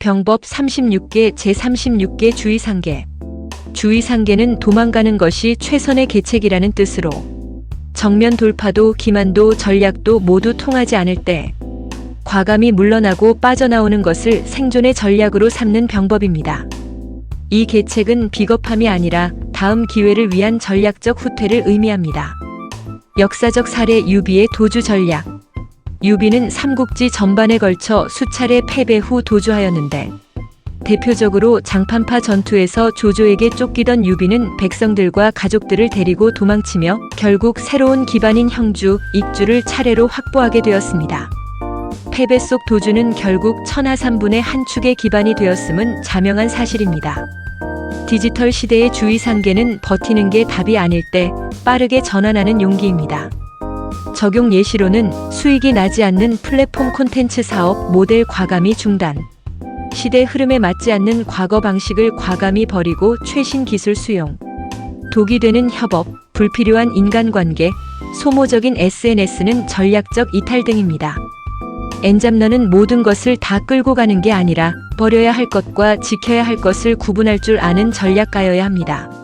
병법 36개 제36개 주의상계. 주의상계는 도망가는 것이 최선의 계책이라는 뜻으로 정면 돌파도 기만도 전략도 모두 통하지 않을 때 과감히 물러나고 빠져나오는 것을 생존의 전략으로 삼는 병법입니다. 이 계책은 비겁함이 아니라 다음 기회를 위한 전략적 후퇴를 의미합니다. 역사적 사례 유비의 도주 전략. 유비는 삼국지 전반에 걸쳐 수차례 패배 후 도주하였는데 대표적으로 장판파 전투에서 조조에게 쫓기던 유비는 백성들과 가족들을 데리고 도망치며 결국 새로운 기반인 형주, 익주를 차례로 확보하게 되었습니다. 패배 속 도주는 결국 천하삼분의 한 축의 기반이 되었음은 자명한 사실입니다. 디지털 시대의 주의 상계는 버티는 게 답이 아닐 때 빠르게 전환하는 용기입니다. 적용 예시로는 수익이 나지 않는 플랫폼 콘텐츠 사업 모델 과감히 중단. 시대 흐름에 맞지 않는 과거 방식을 과감히 버리고 최신 기술 수용. 독이 되는 협업, 불필요한 인간관계, 소모적인 SNS는 전략적 이탈 등입니다. 엔잡러는 모든 것을 다 끌고 가는 게 아니라 버려야 할 것과 지켜야 할 것을 구분할 줄 아는 전략가여야 합니다.